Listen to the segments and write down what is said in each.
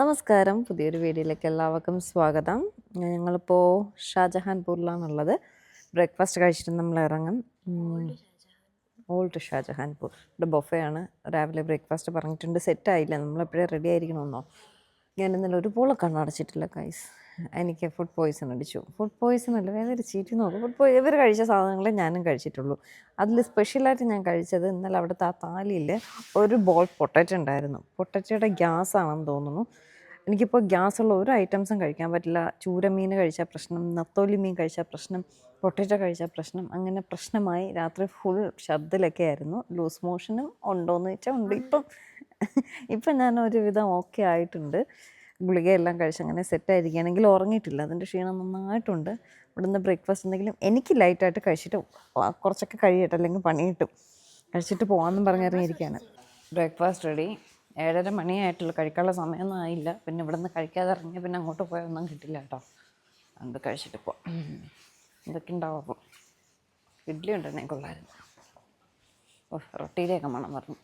നമസ്കാരം. പുതിയൊരു വീഡിയോയിലേക്ക് എല്ലാവർക്കും സ്വാഗതം. ഞങ്ങളിപ്പോൾ ഷാജഹാൻപൂരിലാണുള്ളത്. ബ്രേക്ക്ഫാസ്റ്റ് കഴിച്ചിട്ട് നമ്മൾ ഇറങ്ങും ഓൾഡ് ഷാജഹാൻപൂർ. ഇവിടെ ബൊഫയാണ്. രാവിലെ ബ്രേക്ക്ഫാസ്റ്റ് പറഞ്ഞിട്ടുണ്ട്. സെറ്റായില്ല. നമ്മളെപ്പോഴേ റെഡി ആയിരിക്കണമെന്നോ ഞാൻ ഇന്നലെ ഒരു പോളെ കണ്ണടച്ചിട്ടില്ല കൈസ് എനിക്ക് ഫുഡ് പോയ്സൺ അടിച്ചു. ഫുഡ് പോയ്സൺ അല്ല വേറെ ഒരു ചീറ്റി നോക്കും. ഫുഡ് പോയി ഇവർ കഴിച്ച സാധനങ്ങളെ ഞാനും കഴിച്ചിട്ടുള്ളൂ. അതിൽ സ്പെഷ്യലായിട്ട് ഞാൻ കഴിച്ചത് ഇന്നലെ അവിടുത്തെ ആ താലിയിൽ ഒരു ബോൾ പൊട്ടറ്റ ഉണ്ടായിരുന്നു. പൊട്ടറ്റയുടെ ഗ്യാസ് ആണെന്ന് തോന്നുന്നു. എനിക്കിപ്പോൾ ഗ്യാസുള്ള ഒരു ഐറ്റംസും കഴിക്കാൻ പറ്റില്ല. ചൂരമീൻ കഴിച്ചാൽ പ്രശ്നം നത്തോലി മീൻ കഴിച്ചാൽ പ്രശ്നം പൊട്ടറ്റോ കഴിച്ചാൽ പ്രശ്നം. അങ്ങനെ പ്രശ്നമായി രാത്രി ഫുൾ ശബ്ദത്തിലൊക്കെ ആയിരുന്നു. ലൂസ് മോഷനും ഉണ്ടോയെന്ന് വെച്ചാൽ ഉണ്ട്. ഇപ്പം ഇപ്പം ഞാൻ ഒരുവിധം ഓക്കെ ആയിട്ടുണ്ട്. ഗുളികയെല്ലാം കഴിച്ച് അങ്ങനെ സെറ്റായിരിക്കുകയാണെങ്കിൽ ഉറങ്ങിയിട്ടില്ല. അതിന്റെ ക്ഷീണം നന്നായിട്ടുണ്ട്. ഇവിടുന്ന് ബ്രേക്ക്ഫാസ്റ്റ് എന്തെങ്കിലും എനിക്ക് ലൈറ്റായിട്ട് കഴിച്ചിട്ട് കുറച്ചൊക്കെ കഴിയട്ടെ അല്ലെങ്കിൽ പണി കിട്ടും കഴിച്ചിട്ട് പോകാമെന്നും പറഞ്ഞിറങ്ങിയിരിക്കുകയാണ് ബ്രേക്ക്ഫാസ്റ്റ് റെഡി ഏഴര മണിയായിട്ടുള്ള. കഴിക്കാനുള്ള സമയമൊന്നും ആയില്ല. പിന്നെ ഇവിടെ നിന്ന് കഴിക്കാതെ ഇറങ്ങിയ പിന്നെ അങ്ങോട്ട് പോയൊന്നും കിട്ടില്ല കേട്ടോ. അത് കഴിച്ചിട്ട് പോവാം. ഇതൊക്കെ ഉണ്ടാവും അപ്പോൾ ഇഡ്ഡലി ഉണ്ടെന്നെ കൊള്ളായിരുന്നു ഓ റൊട്ടിയിലേക്ക് മണം പറഞ്ഞു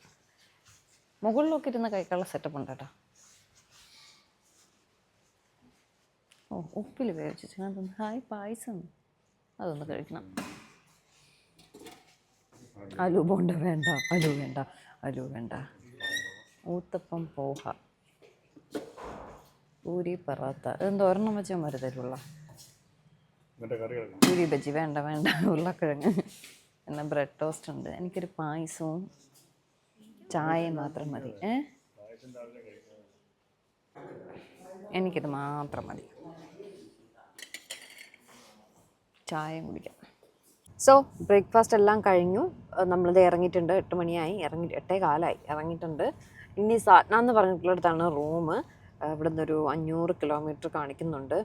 മുകളിലൊക്കെ ഇരുന്ന് കഴിക്കാനുള്ള സെറ്റപ്പ് ഉണ്ട് കേട്ടോ. ഓ ഉപ്പിൽ വേവിച്ചു ഞാൻ ഹായ് പായസം. അതൊന്ന് കഴിക്കണം. അലു ബോണ്ട വേണ്ട അലു വേണ്ട അലു വേണ്ട. ഊത്തപ്പം പോഹ. പൂരി പറാത്ത ഇതെന്തോ ഒരെണ്ണം വെച്ചാൽ മതി തരുള്ള പൂരി ബജ്ജി. വേണ്ട വേണ്ട. ഉരുളക്കിഴങ്ങ്. പിന്നെ ബ്രെഡ് ടോസ്റ്റ് ഉണ്ട്. എനിക്കൊരു പായസവും ചായയും മാത്രം മതി. ഏ? എനിക്കിത് മാത്രം മതി. ചായയും കുടിക്കാം. സോ ബ്രേക്ക്ഫാസ്റ്റ് എല്ലാം കഴിഞ്ഞു. നമ്മളിത് ഇറങ്ങിയിട്ടുണ്ട്. എട്ട് മണിയായി. ഇറങ്ങി എട്ടേ കാലമായി ഇറങ്ങിയിട്ടുണ്ട്. ഇനി സാറ്റ്ന എന്ന് പറഞ്ഞിട്ടുള്ളിടത്താണ് റൂം ഇവിടെ നിന്നൊരു അഞ്ഞൂറ് കിലോമീറ്റർ കാണിക്കുന്നുണ്ട്.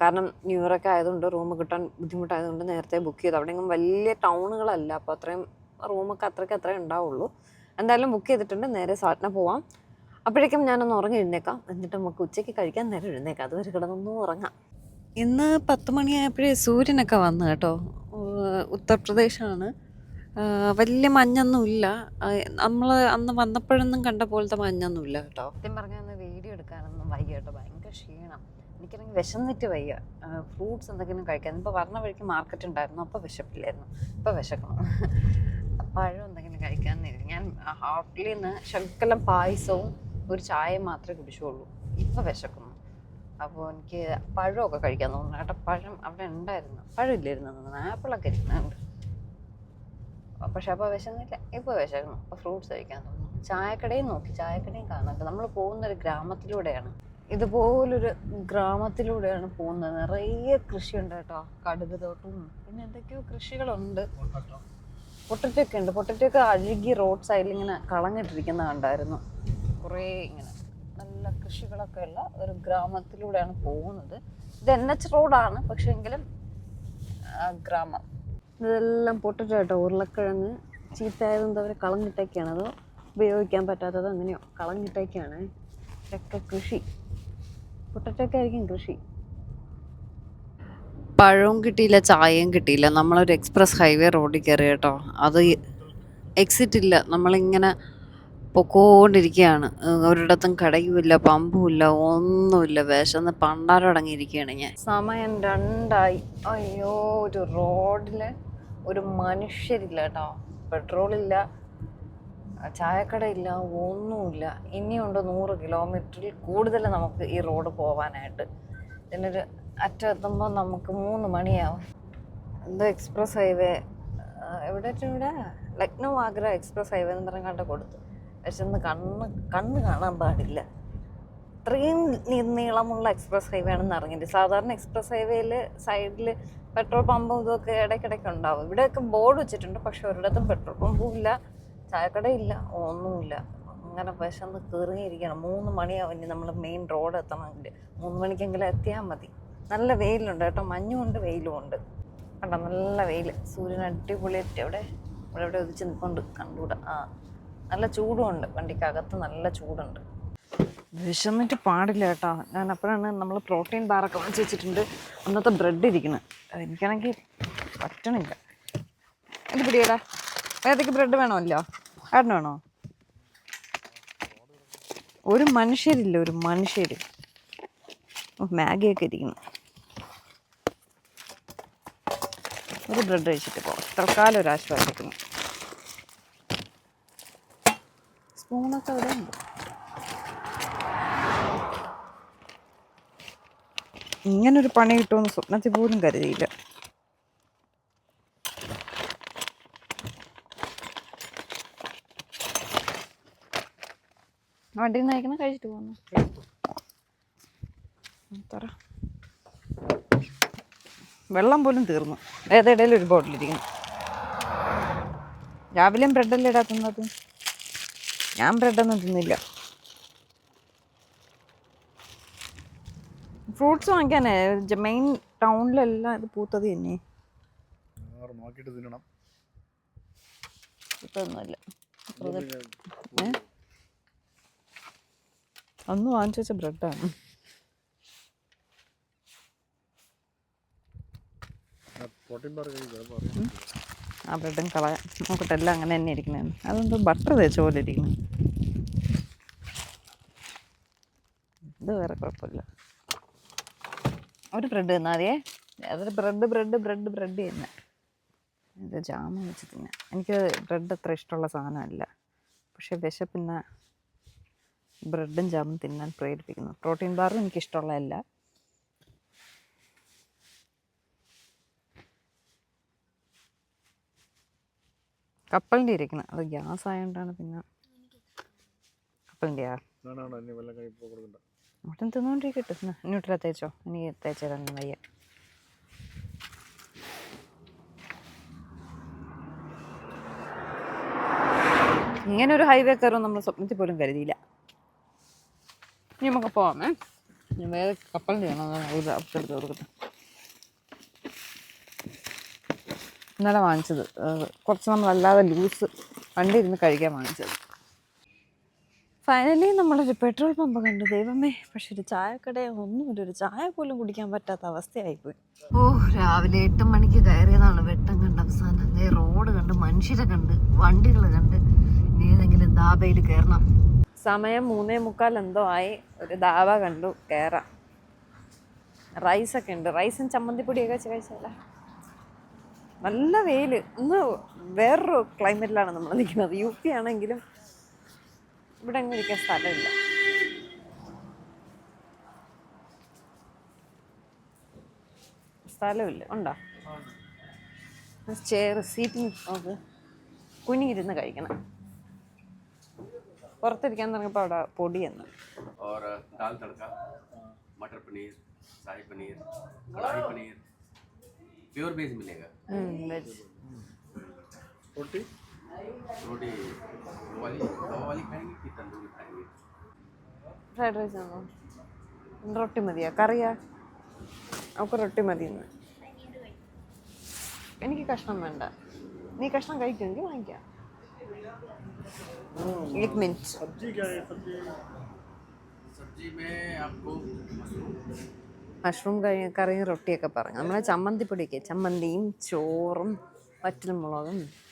കാരണം ന്യൂയോർക്ക് ആയതുകൊണ്ട് റൂം കിട്ടാൻ ബുദ്ധിമുട്ടായതുകൊണ്ട് നേരത്തെ ബുക്ക് ചെയ്തു. അവിടെയെങ്കിലും വലിയ ടൗണുകളല്ല. അപ്പോൾ അത്രയും റൂമൊക്കെ അത്രയ്ക്ക് അത്രയും ഉണ്ടാവുള്ളൂ. എന്തായാലും ബുക്ക് ചെയ്തിട്ടുണ്ട്. നേരെ സാറ്റ്ന പോവാം. അപ്പോഴേക്കും ഞാനൊന്ന് ഉറങ്ങി എഴുന്നേക്കാം. എന്നിട്ട് നമുക്ക് ഉച്ചയ്ക്ക് കഴിക്കാൻ നേരം എഴുന്നേക്കാം. അതുവരെ കിടന്നൊന്നും ഉറങ്ങാം. ഇന്ന് പത്ത് മണിയായപ്പോഴേ സൂര്യനൊക്കെ വന്നു കേട്ടോ. ഉത്തർപ്രദേശാണ്. വലിയ മഞ്ഞൊന്നും ഇല്ല നമ്മൾ അന്ന് വന്നപ്പോഴൊന്നും കണ്ട പോലത്തെ മഞ്ഞൊന്നും ഇല്ല കേട്ടോ. സത്യം പറഞ്ഞാൽ വീഡിയോ എടുക്കാനൊന്നും വയ്യ കേട്ടോ ഭയങ്കര ക്ഷീണം. എനിക്കാണെങ്കിൽ വിശന്നിട്ട് വയ്യ. ഫ്രൂട്ട്സ് എന്തെങ്കിലും കഴിക്കാൻ. ഇപ്പോൾ പറഞ്ഞ വഴിക്ക് മാർക്കറ്റ് ഉണ്ടായിരുന്നു അപ്പോൾ വിശപ്പില്ലായിരുന്നു. ഇപ്പോൾ വിശക്കണം. പഴം എന്തെങ്കിലും കഴിക്കാൻ ഞാൻ ഹോട്ടലിൽ നിന്ന് ശകലം പായസവും ഒരു ചായയും മാത്രമേ കുടിച്ചുള്ളൂ. ഇപ്പോൾ വിശക്കുന്നു. അപ്പോൾ എനിക്ക് പഴമൊക്കെ കഴിക്കാൻ തോന്നുന്നു. കേട്ടോ പഴം അവിടെ ഉണ്ടായിരുന്നു. പഴം ഇല്ലായിരുന്നു. ആപ്പിളൊക്കെ ഇരിക്കുന്നുണ്ട്. പക്ഷെ അപ്പോൾ വിശന്നില്ല. ഇപ്പോൾ വിശക്കുന്നു. അപ്പോൾ ഫ്രൂട്ട്സ് കഴിക്കാൻ തോന്നുന്നു ചായക്കടയും നോക്കി. ചായക്കടയും കാണാണ്ട് നമ്മൾ പോകുന്ന ഒരു ഗ്രാമത്തിലൂടെയാണ്. ഇതുപോലൊരു ഗ്രാമത്തിലൂടെയാണ് പോകുന്നത്. നിറയെ കൃഷിയുണ്ട് കേട്ടോ. കടുക് തോട്ടവും പിന്നെ എന്തൊക്കെയോ കൃഷികളുണ്ട്. പൊട്ടറ്റൊക്കെ ഉണ്ട്. പൊട്ടറ്റൊക്കെ അഴുകി റോഡ് സൈഡിൽ ഇങ്ങനെ കളഞ്ഞിട്ടിരിക്കുന്ന കണ്ടായിരുന്നു. കുറേ ഇങ്ങനെ നല്ല കൃഷികളൊക്കെ ഉള്ള ഒരു ഗ്രാമത്തിലൂടെയാണ് പോകുന്നത്. ഇത് എൻ എച്ച് റോഡാണ്. പക്ഷേ എങ്കിലും ഗ്രാമം. ഇതെല്ലാം പൊട്ടറ്റോ കേട്ടോ. ഉരുളക്കിഴങ്ങ് ചീത്തയായതുകൊണ്ട് അവർ കളഞ്ഞിട്ടേക്കാണ് അത് ഉപയോഗിക്കാൻ പറ്റാത്തത് അങ്ങനെയോ? കളഞ്ഞിട്ടൊക്കെയാണ്. ഇതൊക്കെ കൃഷി. പൊട്ടറ്റൊക്കെ ആയിരിക്കും കൃഷി. പഴവും കിട്ടിയില്ല ചായയും കിട്ടിയില്ല. നമ്മളൊരു എക്സ്പ്രസ് ഹൈവേ റോഡിൽ കയറി കേട്ടോ. അത് എക്സിറ്റ് ഇല്ല. നമ്മളിങ്ങനെ പൊക്കോണ്ടിരിക്കുകയാണ്. ഒരിടത്തും കടയുമില്ല പമ്പുമില്ല ഒന്നുമില്ല. വിശന്ന് പണ്ടാരടങ്ങിയിരിക്കുകയാണ് ഞാൻ. സമയം രണ്ടായി. അയ്യോ ഒരു റോഡിൽ ഒരു മനുഷ്യരില്ല കേട്ടോ. പെട്രോളില്ല ചായക്കടയില്ല ഒന്നുമില്ല. ഇനിയുണ്ട് നൂറ് കിലോമീറ്ററിൽ കൂടുതൽ നമുക്ക് ഈ റോഡ് പോവാനായിട്ട്. ഇതിനൊരു അറ്റം എത്തുമ്പോൾ നമുക്ക് മൂന്ന് മണിയാവും. എന്തോ എക്സ്പ്രസ് ഹൈവേ എവിടെ ഇവിടെ? ലക്നൗ ആഗ്ര എക്സ്പ്രസ് ഹൈവേ എന്ന് പറഞ്ഞ കണ്ട കൊടുത്തു. പക്ഷെ ഒന്ന് കണ്ണ് കണ്ണ് കാണാൻ പാടില്ല. ഇത്രയും നീ- നീളമുള്ള എക്സ്പ്രസ് ഹൈവേ ആണെന്ന് അറിഞ്ഞിട്ട് സാധാരണ എക്സ്പ്രസ് ഹൈവേയിൽ സൈഡിൽ പെട്രോൾ പമ്പും ഇതൊക്കെ ഇടയ്ക്കിടയ്ക്ക് ഉണ്ടാവും. ഇവിടെയൊക്കെ ബോർഡ് വെച്ചിട്ടുണ്ട് പക്ഷെ ഒരിടത്തും പെട്രോൾ പമ്പും ഇല്ല ചായക്കടയില്ല ഒന്നുമില്ല. അങ്ങനെ വിശന്ന് കീറിയിരിക്കണം മൂന്ന് മണിയാവും ഇനി നമ്മൾ മെയിൻ റോഡ് എത്തണമെങ്കിൽ മൂന്ന് മണിക്കെങ്കിലും എത്തിയാൽ മതി. നല്ല വെയിലുണ്ട് കേട്ടോ. മഞ്ഞുമുണ്ട് വെയിലുമുണ്ട്. കണ്ടോ? നല്ല വെയിൽ സൂര്യൻ അടിപൊളിയായിട്ട് അവിടെ ഇവിടെ എവിടെ ഉദിച്ച് നിൽപ്പുണ്ട്. കണ്ടുകൂടാ ആ നല്ല ചൂടുമുണ്ട്. വണ്ടിക്കകത്ത് നല്ല ചൂടുണ്ട്. വിശന്നിട്ട് പാടില്ല കേട്ടോ. ഞാൻ അപ്പോഴാണ് നമ്മൾ പ്രോട്ടീൻ ബാറൊക്കെ വാങ്ങിച്ച് വെച്ചിട്ടുണ്ട്. അന്നത്തെ ബ്രെഡ് ഇരിക്കുന്നത് എനിക്കാണെങ്കിൽ പറ്റണില്ല. എന്ത് പിടിയേടാ? ഏതൊക്കെ ബ്രെഡ് വേണമല്ലോ? ഏട്ടന് വേണോ? ഒരു മനുഷ്യരില്ല ഒരു മനുഷ്യർ മാഗിയൊക്കെ ഇരിക്കുന്നു. ഒരു ബ്രെഡ് കഴിച്ചിട്ട് പോകാം തൽക്കാലം ഒരു ആശ്വാസിക്കുന്നു സ്പൂണൊക്കെ അവിടെ ഉണ്ട്. ഇങ്ങനൊരു പണി കിട്ടുമെന്ന് സ്വപ്നത്തിൽ പോലും കരുതിയില്ല. വണ്ടി നിന്ന് കഴിച്ചിട്ട് പോകുന്നു വെള്ളം പോലും തീർന്നു. ഏതിടയിൽ ഒരു ബോട്ടിലിരിക്കുന്നു രാവിലെയും ബ്രെഡല്ലേ ഇടാ തിന്നത് ഞാൻ ബ്രെഡൊന്നും തിന്നില്ല. ഫ്രൂട്ട്സ് വാങ്ങിക്കാനേ? മെയിൻ ടൗണിലെല്ലാം ഇത് പൂത്തത് തന്നെ. നോക്കിയിട്ട് തിന്നണം. പൂത്തൊന്നുമില്ല ഏ? അന്ന് വാങ്ങിച്ചു വെച്ച ബ്രെഡാണ്. ആ ബ്രെഡും കളയാം നോക്കട്ടെ എല്ലാം അങ്ങനെ തന്നെ ഇരിക്കണേന്ന് അതെന്തോ ബട്ടർ തേച്ച പോലെ ഇരിക്കുന്നു. ഇത് വേറെ കുഴപ്പമില്ല. ഒരു ബ്രെഡ് തന്നാതിയേ. അതൊരു ബ്രെഡ് ബ്രെഡ് ബ്രെഡ് ബ്രെഡ് തന്നെ. ഇത് ജാമ വെച്ച് തിന്നാം. എനിക്ക് ബ്രെഡ് അത്ര ഇഷ്ടമുള്ള സാധനമല്ല. പക്ഷെ വിശപ്പിന്ന ബ്രെഡും ജാമും തിന്നാൻ പ്രേരിപ്പിക്കുന്നു. പ്രോട്ടീൻ ബാറും എനിക്ക് ഇഷ്ടമുള്ളതല്ല. കപ്പലിന്റെ ഇരിക്കുന്നത് അത് ഗ്യാസ് ആയതുകൊണ്ടാണ് പിന്നെ കപ്പലിന്റെയാ ഒട്ടും തിന്നുകൊണ്ടിരിക്കട്ടെ എന്നാ ന്യൂട്രല തേച്ചോ? എനിക്ക് തേച്ചേരാൻ വയ്യ. ഇങ്ങനെ ഒരു ഹൈവേ കയറും നമ്മൾ സ്വപ്നത്തിൽ പോലും കരുതിയില്ല. ഇനി നമുക്ക് പോവാമേ. ഞാൻ വേറെ കപ്പലിന്റെ എടുത്ത് കൊടുക്കട്ടെ ഇന്നലെ വാങ്ങിച്ചത്. കുറച്ച് നമ്മളല്ലാതെ ലൂസ് വണ്ടി ഇരുന്ന് കഴിക്കാൻ വാങ്ങിച്ചത്. ഫൈനലി നമ്മളൊരു പെട്രോൾ പമ്പ് കണ്ടു. ദൈവമേ പക്ഷെ ഒരു ചായക്കടയോ ഒന്നുമില്ല ഒരു ചായ പോലും കുടിക്കാൻ പറ്റാത്ത അവസ്ഥയായിപ്പോയി. ഓ രാവിലെ എട്ട് മണിക്ക് കയറിയതാണ് വെട്ടം കണ്ട അവസാനം. റോഡ് കണ്ട് മനുഷ്യരെ കണ്ട് വണ്ടികൾ കണ്ട്. ഇനി ഏതെങ്കിലും ദാബയിൽ കയറണം. സമയം മൂന്നേ മുക്കാൽ എന്തോ ആയി. ഒരു ദാബ കണ്ടു കയറാം. റൈസൊക്കെ ഉണ്ട്. റൈസും ചമ്മന്തിപ്പൊടിയൊക്കെ കഴിച്ചാലേ? നല്ല വെയിൽ ഇന്ന് വേറൊരു ക്ലൈമറ്റിലാണ് നമ്മൾ നിൽക്കുന്നത്. യു പി ആണെങ്കിലും ഇവിടെ അങ്ങ് ഇരിക്കാൻ സ്ഥലമില്ല സ്ഥലമില്ല ഉണ്ടോ ചെയർ സീറ്റിംഗ് നോക്ക് കുനിയിരുന്ന് കഴിക്കണം പുറത്തിരിക്കാൻ തുടങ്ങിയപ്പോൾ അവിടെ പൊടിയെന്ന് और दाल तड़का मटर पनीर शाही पनीर कढ़ाई पनीर प्योर वेज मिलेगा വെജ് റൊട്ടി रोटी वो वाली तवा वाली खाएंगे कि तंदूरी खाएंगे ഫ്രൈഡ് റൈസ് ആണോ റൊട്ടി മതിയാ കറിയാ അവൾക്ക് റൊട്ടി മതി ഇന്ന് എനിക്ക് കഷ്ണം വേണ്ട നീ കഷ്ണം കഴിക്കുമെങ്കിൽ വാങ്ങിക്കാം एक मिनट സബ്ജി ക്യാ है സബ്ജി सब्जी में आपको मशरूम മഷ്റൂം കഴി കറിയും റൊട്ടിയൊക്കെ പറഞ്ഞു നമ്മളെ ചമ്മന്തിപ്പൊടിയൊക്കെ ചമ്മന്തിയും ചോറും വറ്റൽമുളകും വീട്ടിൽ നിന്ന്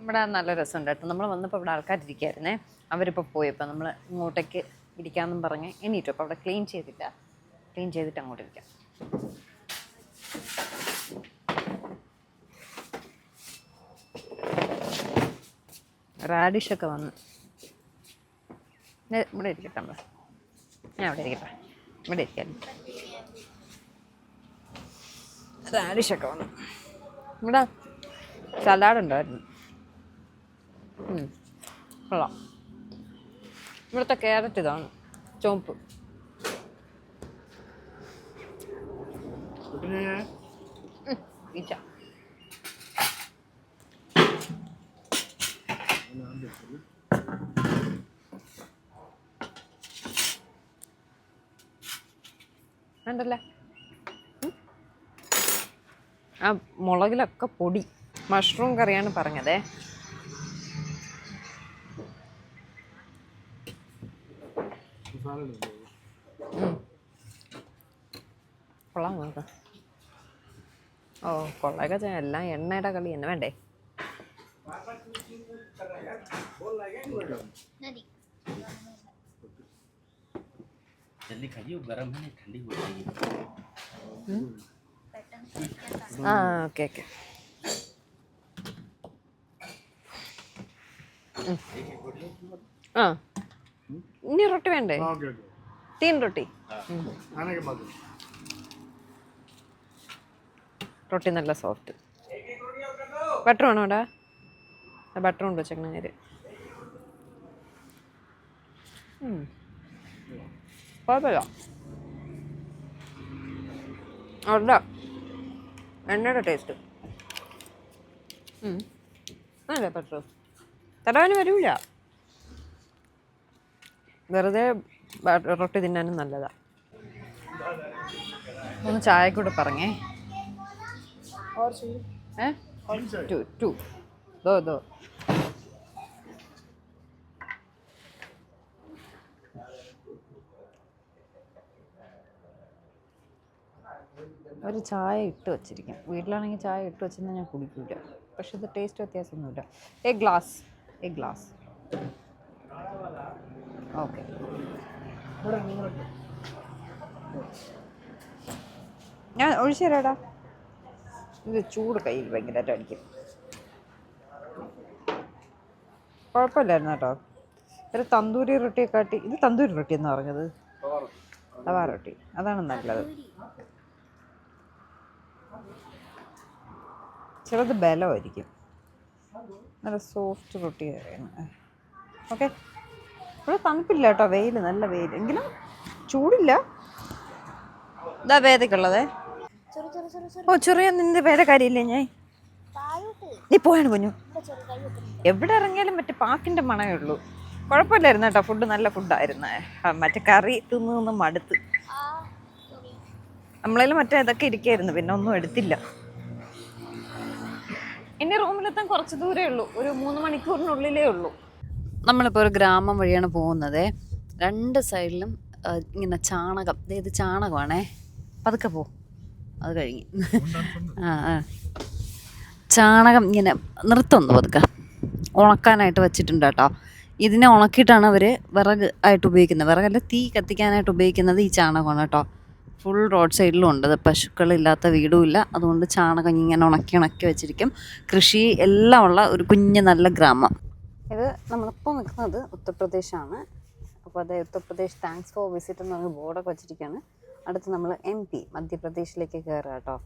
ഇവിടെ നല്ല രസമുണ്ട് കേട്ടോ. നമ്മൾ വന്നപ്പോൾ ഇവിടെ ആൾക്കാരിരിക്കായിരുന്നേ. അവരിപ്പോൾ പോയപ്പോൾ നമ്മൾ ഇങ്ങോട്ടേക്ക് ഇരിക്കാമെന്നും പറഞ്ഞ് എണീറ്റു. അപ്പോൾ അവിടെ ക്ലീൻ ചെയ്തില്ല ക്ലീൻ ചെയ്തിട്ട് അങ്ങോട്ട് ഇരിക്കാം. റാഡിഷൊക്കെ വന്ന്. ഇവിടെ ഇരിക്കട്ടെ നമ്മൾ ഞാൻ അവിടെ ഇരിക്കട്ടെ. ഇവിടെ ഇരിക്കാം. റാഡിഷൊക്കെ വന്നു. ഇവിടെ സലാഡ് ഉണ്ടായിരുന്നു. കൊള്ളാം. ഇവിടുത്തെ ക്യാരറ്റ് ഇതാണ്. ചുവപ്പ്. ഈച്ച. വേണ്ടല്ലേ? ഉം. ആ മുളകിലൊക്കെ പൊടി മഷ്റൂം കറിയാണ് പറഞ്ഞതേ മസാല ഇടുന്നത് ഉം. കൊള്ളാം നോക്കാം ഓ കൊള്ളയൊക്കെ ചെയ്യാം എല്ലാം എണ്ണയുടെ കളി തന്നെ വേണ്ടേ नहीं जल्दी खाइए वो गर्म है नहीं ठंडी हो जाएगी पैटर्न ആ ഓക്കെ ഓക്കെ. ആ. ഇനി റൊട്ടി വേണ്ടേ? തീൻ റൊട്ടി. റൊട്ടി നല്ല സോഫ്റ്റ് ബട്ടർ വേണോ ഡാ ബട്ടർ ഉണ്ടോ ചെങ്ങനാര് കുഴപ്പമില്ല. അവിടെ. എണ്ണയുടെ ടേസ്റ്റ് അല്ലേ ബട്ടർ തടവാന് വരൂല. വെറുതെ റൊട്ടി തിന്നാനും നല്ലതാ. ഒന്ന് ചായ കൂടെ പറഞ്ഞേ ഏ? Two two. ദോ ദോ. ഒരു ചായ ഇട്ട് വച്ചിരിക്കും. വീട്ടിലാണെങ്കിൽ ചായ ഇട്ട് വെച്ചിരുന്നാൽ ഞാൻ കുടിക്കില്ല പക്ഷെ ഇത് ടേസ്റ്റ് വ്യത്യാസമൊന്നുമില്ല. A glass a glass okay ഞാൻ ഒഴിച്ചു തരാടാ ഇത് ചൂട് കയ്യിൽ ഭയങ്കരമായിട്ട് അടിക്കും. കുഴപ്പമില്ലായിരുന്നു കേട്ടോ. ഒരു തന്തൂരി റൊട്ടിയെ കാട്ടി ഇത് തന്തൂരി റൊട്ടി എന്ന് പറഞ്ഞത്? തവാ റൊട്ടി. അതാണ് നല്ലത്. ചിലത് ബലമായിരിക്കും. നല്ല സോഫ്റ്റ് റൊട്ടി ഓക്കെ ഇവിടെ തണുപ്പില്ല കേട്ടോ വെയിൽ നല്ല വെയിൽ എങ്കിലും ചൂടില്ല. ഇതാ വേദക്കുള്ളതേ ഓ ചെറിയ നിന്റെ വേറെ കാര്യമില്ലേ ഞാൻ? നീ പോയാണ് കുഞ്ഞു. എവിടെ ഇറങ്ങിയാലും മറ്റേ പാക്കിന്റെ മണമേ ഉള്ളൂ. കുഴപ്പമില്ലായിരുന്നു കേട്ടോ ഫുഡ് നല്ല ഫുഡായിരുന്നു മറ്റേ കറി തിന്ന് തിന്ന് മടുത്ത്. നമ്മളതിൽ മറ്റേ ഇതൊക്കെ ഇരിക്കായിരുന്നു പിന്നെ ഒന്നും എടുത്തില്ല. ഇനി റൂമിലെത്താൻ കുറച്ച് ദൂരേ ഉള്ളൂ. ഒരു മൂന്ന് മണിക്കൂറിനുള്ളിലേ ഉള്ളൂ. നമ്മളിപ്പോൾ ഒരു ഗ്രാമം വഴിയാണ് പോകുന്നത്. രണ്ട് സൈഡിലും ഇങ്ങനെ ചാണകം. ഇത് ചാണകമാണേ. പതുക്കെ പോ. അത് കഴിഞ്ഞ്. ആ ആ. ചാണകം ഇങ്ങനെ നിർത്തുന്നു പതുക്കെ. ഉണക്കാനായിട്ട് വെച്ചിട്ടുണ്ട് കേട്ടോ. ഇതിനെ ഉണക്കിയിട്ടാണ് അവർ വിറക് ആയിട്ട് ഉപയോഗിക്കുന്നത്. വിറകല്ല തീ കത്തിക്കാനായിട്ട് ഉപയോഗിക്കുന്നത് ഈ ചാണകമാണ് കേട്ടോ. ഫുൾ റോഡ് സൈഡിലും ഉണ്ട്. പശുക്കളില്ലാത്ത വീടുമില്ല. അതുകൊണ്ട് ചാണകം ഇങ്ങനെ ഉണക്കി ഉണക്കി വെച്ചിരിക്കും. കൃഷി എല്ലാം ഉള്ള ഒരു കുഞ്ഞു നല്ല ഗ്രാമം. ഇത് നമ്മളിപ്പോൾ നിൽക്കുന്നത് ഉത്തർപ്രദേശാണ്. അപ്പോൾ അതായത് ഉത്തർപ്രദേശ് താങ്ക്സ് ഫോർ വിസിറ്റ് എന്ന് പറഞ്ഞ ബോർഡൊക്കെ വെച്ചിരിക്കുകയാണ്. അടുത്ത് നമ്മൾ എം പി മധ്യപ്രദേശിലേക്ക് കയറുക കേട്ടോ.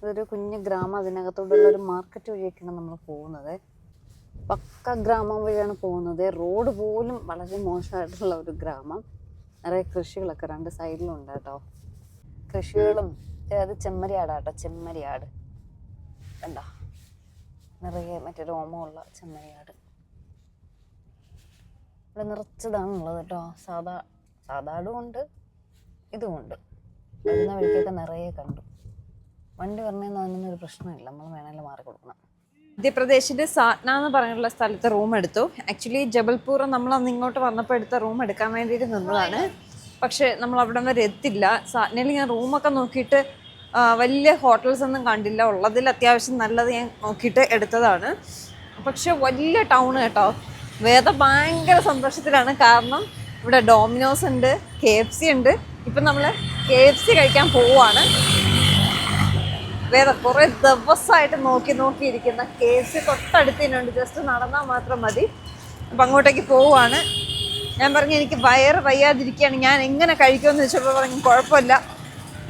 ഇതൊരു കുഞ്ഞു ഗ്രാമം. അതിനകത്തോടുള്ള ഒരു മാർക്കറ്റ് വഴിയൊക്കെയാണ് നമ്മൾ പോകുന്നത്. പക്ക ഗ്രാമം വഴിയാണ് പോകുന്നത്. റോഡ് പോലും വളരെ മോശമായിട്ടുള്ള ഒരു ഗ്രാമം. നിറയെ കൃഷികളൊക്കെ രണ്ട് സൈഡിലുണ്ട് കേട്ടോ. കൃഷികളും അത് ചെമ്മരിയാടാട്ടോ ചെമ്മരിയാട്. കണ്ട? നിറയെ മറ്റേ രോമമുള്ള ചെമ്മരിയാട്. ഇവിടെ നിറച്ചതാണുള്ളത് കേട്ടോ. സാധാ സാധാടും ഉണ്ട് ഇതുമുണ്ട് വരുന്ന വഴിക്കൊക്കെ നിറയെ കണ്ടു. വണ്ടി വരണേന്ന് അതിനൊന്നും ഒരു പ്രശ്നമില്ല. നമ്മൾ വേണമെങ്കിൽ മാറി കൊടുക്കണം. മധ്യപ്രദേശിലെ സാറ്റ്ന എന്ന് പറഞ്ഞിട്ടുള്ള സ്ഥലത്ത് റൂം എടുത്തു. ആക്ച്വലി ജബൽപൂർ നമ്മൾ അന്ന് ഇങ്ങോട്ട് വന്നപ്പോൾ എടുത്ത റൂം എടുക്കാൻ വേണ്ടിയിട്ട് നിന്നതാണ്. പക്ഷേ നമ്മൾ അവിടെ വരെ എത്തില്ല സാധനയിൽ ഞാൻ റൂമൊക്കെ നോക്കിയിട്ട് വലിയ ഹോട്ടൽസ് ഒന്നും കണ്ടില്ല. ഉള്ളതിൽ അത്യാവശ്യം നല്ലത് ഞാൻ നോക്കിയിട്ട് എടുത്തതാണ്. പക്ഷെ വലിയ ടൗൺ കേട്ടോ. വേദ ഭയങ്കര സന്തോഷത്തിലാണ്. കാരണം ഇവിടെ ഡോമിനോസ് ഉണ്ട് കെ എഫ് സി ഉണ്ട്. ഇപ്പം നമ്മൾ കെ എഫ് സി കഴിക്കാൻ പോവുകയാണ് വേറെ കുറേ ദിവസമായിട്ട് നോക്കി നോക്കിയിരിക്കുന്ന കെ എഫ് സി തൊട്ടടുത്തതിനുണ്ട് ജസ്റ്റ് നടന്നാൽ മാത്രം മതി. അപ്പം അങ്ങോട്ടേക്ക് പോവുകയാണ് ഞാൻ പറഞ്ഞു എനിക്ക് വയറ് വയ്യാതിരിക്കുകയാണ്. ഞാൻ എങ്ങനെ കഴിക്കുമെന്ന് ചോദിച്ചപ്പോൾ പറഞ്ഞു കുഴപ്പമില്ല.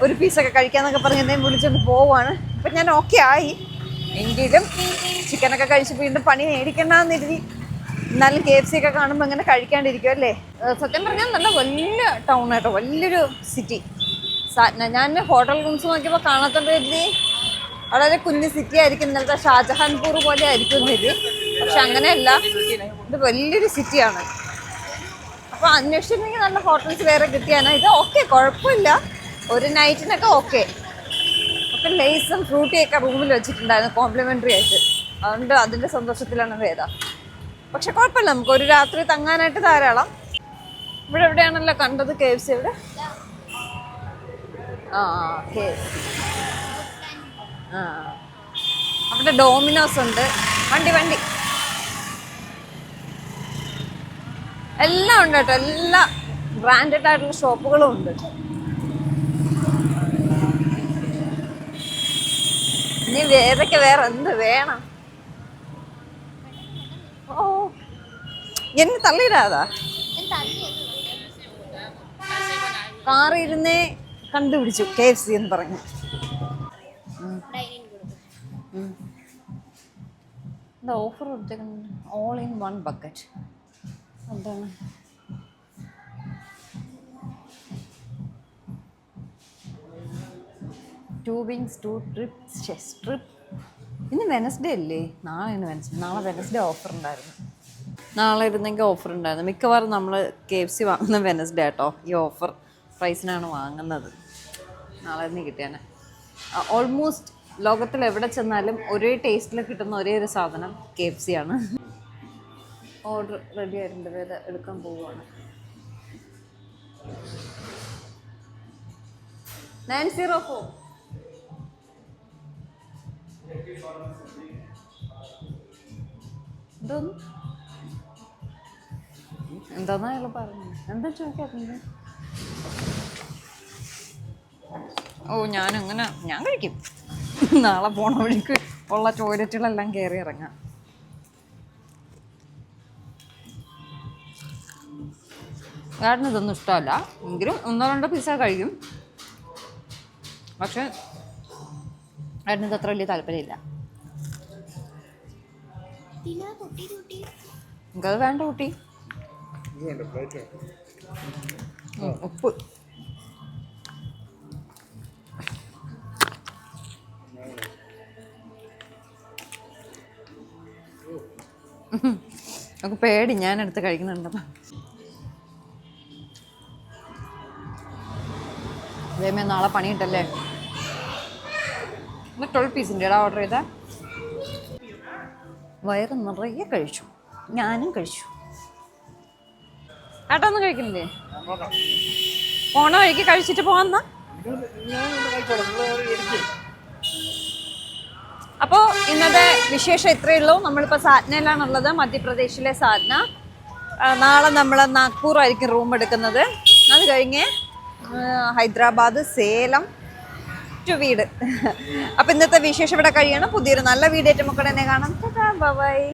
ഒരു പീസൊക്കെ കഴിക്കാന്നൊക്കെ പറഞ്ഞ് എന്തെങ്കിലും വിളിച്ചൊന്ന് പോവാണ്. അപ്പം ഞാൻ ഓക്കെ ആയി. എങ്കിലും ചിക്കനൊക്കെ കഴിച്ച് വീണ്ടും പണി മേടിക്കണ്ടെന്ന് എഴുതി എന്നാലും കെ എഫ് സി ഒക്കെ കാണുമ്പോൾ ഇങ്ങനെ കഴിക്കാണ്ടിരിക്കും അല്ലേ? സത്യം പറഞ്ഞാൽ നല്ല വലിയ ടൗൺ കേട്ടോ വലിയൊരു സിറ്റി ഞാൻ ഹോട്ടൽ റൂംസ് നോക്കിയപ്പോൾ കാണാത്തോണ്ട് കരുതി. വളരെ കുഞ്ഞു സിറ്റി ആയിരിക്കും. ഇന്നലത്തെ ഷാജഹാൻപൂർ പോലെ ആയിരിക്കും എന്ന് പക്ഷെ അങ്ങനെയല്ല. ഇത് വലിയൊരു സിറ്റിയാണ് അപ്പോൾ അന്വേഷിച്ചിട്ടുണ്ടെങ്കിൽ നല്ല ഹോട്ടൽസ് വേറെ കിട്ടിയാണ് ഇത് ഓക്കെ കുഴപ്പമില്ല. ഒരു നൈറ്റിനൊക്കെ ഓക്കെ അപ്പം ലേസും ഫ്രൂട്ടിയൊക്കെ റൂമിൽ വെച്ചിട്ടുണ്ടായിരുന്നു കോംപ്ലിമെന്ററി ആയിട്ട്. അതുകൊണ്ട് അതിന്റെ സന്തോഷത്തിലാണ് വേദ. പക്ഷെ കുഴപ്പമില്ല നമുക്ക് ഒരു രാത്രി തങ്ങാനായിട്ട് ധാരാളം. ഇവിടെ എവിടെയാണല്ലോ കണ്ടത് കെ എഫ് സി ഇവിടെ ആ കെ ആ. അവിടെ ഡോമിനോസ് ഉണ്ട്. വണ്ടി വണ്ടി. എല്ലാം ഉണ്ട് കേട്ടോ. എല്ലാ ബ്രാൻഡഡ് ആയിട്ടുള്ള ഷോപ്പുകളും ഉണ്ട്. ഇനി ഏതൊക്കെ വേറെ എന്ത് വേണം? ഓ എന്നെ തള്ളിയിടാതാ. കാറിരുന്നേ കണ്ടുപിടിച്ചു കെ എഫ് സി എന്ന് പറഞ്ഞു. ഓഫർ കൊടുത്തേക്കുന്നത്? ഓൾ ഇൻ വൺ ബക്കറ്റ് എന്താണ്? Two wings two trip trip ഇന്ന് വെനസ്ഡേ അല്ലേ? നാളെ ഇന്ന് വെനസ്ഡേ നാളെ വെനസ്ഡേ ഓഫർ ഉണ്ടായിരുന്നു. നാളെ ഇരുന്നെങ്കിൽ ഓഫർ ഉണ്ടായിരുന്നു. മിക്കവാറും നമ്മൾ കെ എഫ് സി വാങ്ങുന്ന വെനസ്ഡേ ആട്ടോ. ഈ ഓഫർ പ്രൈസിനാണ് വാങ്ങുന്നത്. നാളെ നിന്ന് കിട്ടിയാനെ. ഓൾമോസ്റ്റ് ലോകത്തിൽ എവിടെ ചെന്നാലും ഒരേ ടേസ്റ്റിൽ കിട്ടുന്ന ഒരേ ഒരു സാധനം കെ എഫ് സി ആണ്. ഓർഡർ റെഡി ആയിട്ടുണ്ട്. വേറെ എടുക്കാൻ പോവുകയാണ്. നയൻ സീറോ ഫോർ എന്തോന്ന് എന്താന്നാ എന്താ ചോദിക്കാത്തത്? ഓ ഞാനങ്ങനെ ഞാൻ കഴിക്കും. നാളെ പോണ വഴിക്ക് ഉള്ള ടോയ്ലറ്റുകളെല്ലാം കയറി ഇറങ്ങാം. കാരണം ഇതൊന്നും ഇഷ്ടമല്ല. എങ്കിലും ഒന്നോ രണ്ടോ പീസ കഴിക്കും പക്ഷെ വേറെ ഇത് അത്ര വലിയ താല്പര്യമില്ല. എനിക്കത് വേണ്ട കുട്ടി. ഉപ്പ്. നമുക്ക് പേടി ഞാൻ എടുത്ത് കഴിക്കുന്നുണ്ടല്ലോ. അതേമേ നാളെ പണിയിട്ടല്ലേ ഇന്ന് ട്വൽവ് പീസിന്റെ ഇടാ ഓർഡർ ചെയ്താൽ വയറ് നിറയെ കഴിച്ചു. ഞാനും കഴിച്ചു. ഏട്ടാ ഒന്നും കഴിക്കുന്നില്ലേ? പോണ വഴിക്ക് കഴിച്ചിട്ട് പോവാന്നാ? അപ്പോൾ ഇന്നത്തെ വിശേഷം ഇത്രയേ ഉള്ളൂ. നമ്മളിപ്പോൾ സാധനയിലാണുള്ളത്. മധ്യപ്രദേശിലെ സാധന. നാളെ നമ്മൾ നാഗ്പൂർ ആയിരിക്കും റൂം എടുക്കുന്നത്. അത് കഴിഞ്ഞ് ഹൈദരാബാദ് സേലം ടു വീട്. അപ്പോൾ ഇന്നത്തെ വിശേഷം ഇവിടെ കഴിയണം. പുതിയൊരു നല്ല വീഡിയോ ഏറ്റുമുക്കടനെ കാണാം. ബൈ.